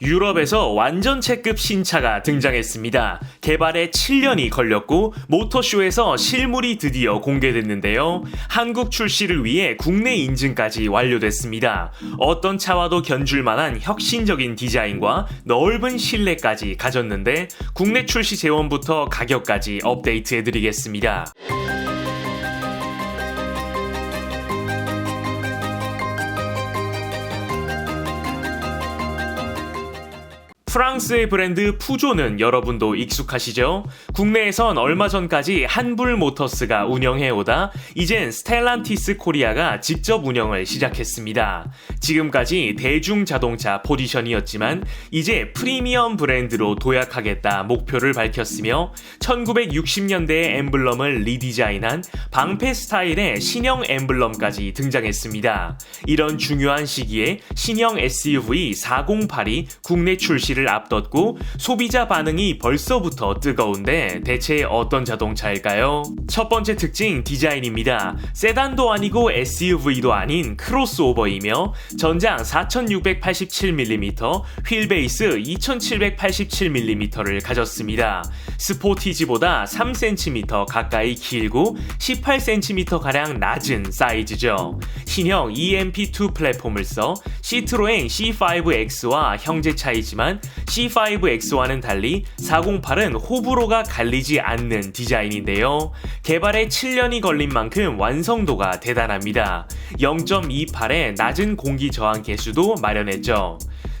유럽에서 완전체급 신차가 등장했습니다. 개발에 7년이 걸렸고 모터쇼에서 실물이 드디어 공개됐는데요. 한국 출시를 위해 국내 인증까지 완료됐습니다. 어떤 차와도 견줄 만한 혁신적인 디자인과 넓은 실내까지 가졌는데 국내 출시 재원부터 가격까지 업데이트해드리겠습니다. 프랑스의 브랜드 푸조는 여러분도 익숙하시죠? 국내에선 얼마 전까지 한불 모터스가 운영해오다 이젠 스텔란티스 코리아가 직접 운영을 시작했습니다. 지금까지 대중 자동차 포지션이었지만 이제 프리미엄 브랜드로 도약하겠다 목표를 밝혔으며 1960년대의 엠블럼을 리디자인한 방패 스타일의 신형 엠블럼까지 등장했습니다. 이런 중요한 시기에 신형 SUV 408이 국내 출시를 앞뒀고 소비자 반응이 벌써부터 뜨거운데 대체 어떤 자동차일까요? 첫 번째 특징 디자인입니다. 세단도 아니고 SUV도 아닌 크로스오버이며 전장 4687mm, 휠베이스 2787mm를 가졌습니다. 스포티지보다 3cm 가까이 길고 18cm가량 낮은 사이즈죠. 신형 EMP2 플랫폼을 써 시트로엔 C5X와 형제 차이지만 C5X와는 달리 408은 호불호가 갈리지 않는 디자인인데요. 개발에 7년이 걸린 만큼 완성도가 대단합니다. 0.28의 낮은 공기 저항 개수도 마련했죠.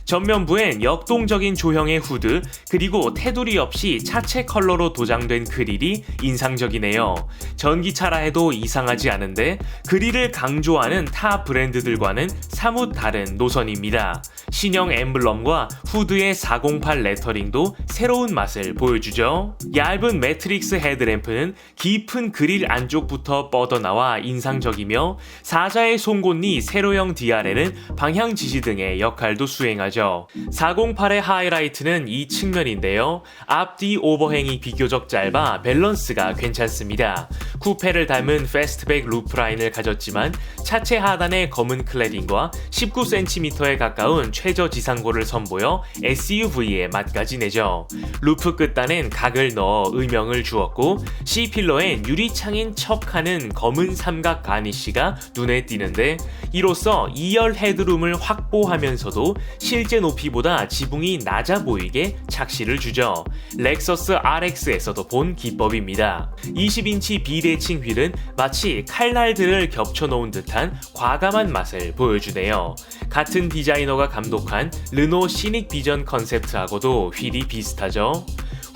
전면부엔 역동적인 조형의 후드 그리고 테두리 없이 차체 컬러로 도장된 그릴이 인상적이네요. 전기차라 해도 이상하지 않은데 그릴을 강조하는 타 브랜드들과는 사뭇 다른 노선입니다. 신형 엠블럼과 후드의 408 레터링도 새로운 맛을 보여주죠. 얇은 매트릭스 헤드램프는 깊은 그릴 안쪽부터 뻗어나와 인상적이며 사자의 송곳니 세로형 DRL은 방향 지시 등의 역할도 수행하죠. 보죠 408의 하이라이트는 이 측면인데요. 앞뒤 오버행이 비교적 짧아 밸런스가 괜찮습니다. 쿠페를 닮은 패스트백 루프라인을 가졌지만 차체 하단의 검은 클레딩과 19cm에 가까운 최저 지상고를 선보여 SUV의 맛까지 내죠. 루프 끝단엔 각을 넣어 의명을 주었고 C필러엔 유리창인 척하는 검은 삼각 가니쉬가 눈에 띄는데 이로써 2열 헤드룸을 확보하면서도 실 실제 높이보다 지붕이 낮아 보이게 착시를 주죠. 렉서스 RX에서도 본 기법입니다. 20인치 비대칭 휠은 마치 칼날들을 겹쳐놓은 듯한 과감한 맛을 보여주네요. 같은 디자이너가 감독한 르노 시닉 비전 컨셉트하고도 휠이 비슷하죠.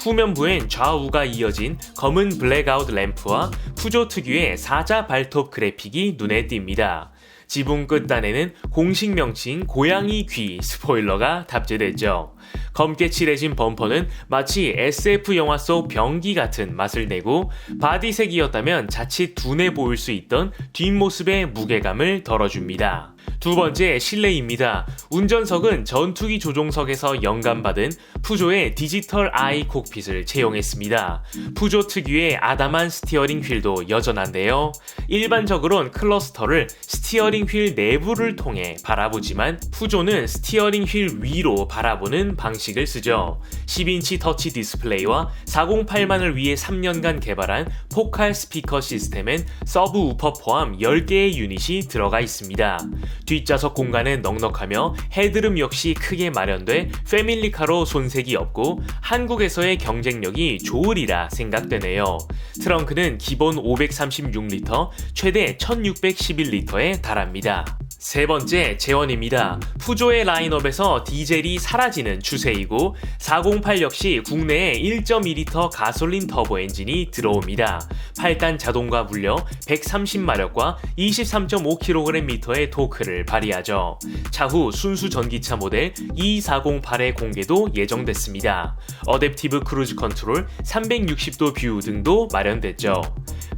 후면부엔 좌우가 이어진 검은 블랙아웃 램프와 푸조 특유의 사자 발톱 그래픽이 눈에 띕니다. 지붕 끝단에는 공식 명칭 고양이 귀 스포일러가 답재됐죠. 검게 칠해진 범퍼는 마치 SF 영화 속 병기 같은 맛을 내고 바디색이었다면 자칫 둔해 보일 수 있던 뒷모습의 무게감을 덜어줍니다. 두 번째 실내입니다. 운전석은 전투기 조종석에서 영감받은 푸조의 디지털 아이 콕핏을 채용했습니다. 푸조 특유의 아담한 스티어링 휠도 여전한데요. 일반적으론 클러스터를 스티어링 휠 내부를 통해 바라보지만 푸조는 스티어링 휠 위로 바라보는 방식을 쓰죠. 10인치 터치 디스플레이와 408만을 위해 3년간 개발한 포칼 스피커 시스템엔 서브 우퍼 포함 10개의 유닛이 들어가 있습니다. 뒷좌석 공간은 넉넉하며 헤드룸 역시 크게 마련돼 패밀리카로 손색이 없고 한국에서의 경쟁력이 좋으리라 생각되네요. 트렁크는 기본 536리터, 최대 1611리터에 달합니다. 세 번째, 재원입니다. 푸조의 라인업에서 디젤이 사라지는 추세이고 408 역시 국내에 1.2리터 가솔린 터보 엔진이 들어옵니다. 8단 자동과 물려 130마력과 23.5kgm의 토크를 발휘하죠. 차후 순수 전기차 모델 E408의 공개도 예정됐습니다. 어댑티브 크루즈 컨트롤, 360도 뷰 등도 마련됐죠.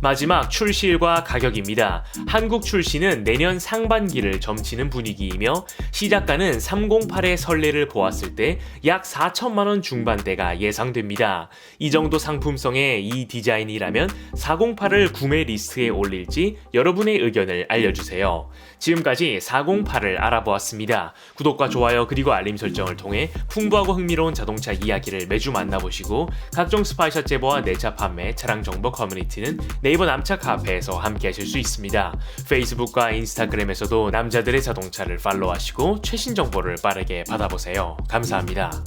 마지막 출시일과 가격입니다. 한국 출시는 내년 상반기를 점치는 분위기이며 시작가는 308의 설레를 보았을 때 약 4천만 원 중반대가 예상됩니다. 이 정도 상품성의 이 디자인이라면 408을 구매 리스트에 올릴지 여러분의 의견을 알려주세요. 지금까지 408을 알아보았습니다. 구독과 좋아요 그리고 알림 설정을 통해 풍부하고 흥미로운 자동차 이야기를 매주 만나보시고 각종 스파이샷 제보와 내차 판매, 차량 정보 커뮤니티는 네이버 남차 카페에서 함께 하실 수 있습니다. 페이스북과 인스타그램에서도 남자들의 자동차를 팔로우하시고 최신 정보를 빠르게 받아보세요. 감사합니다.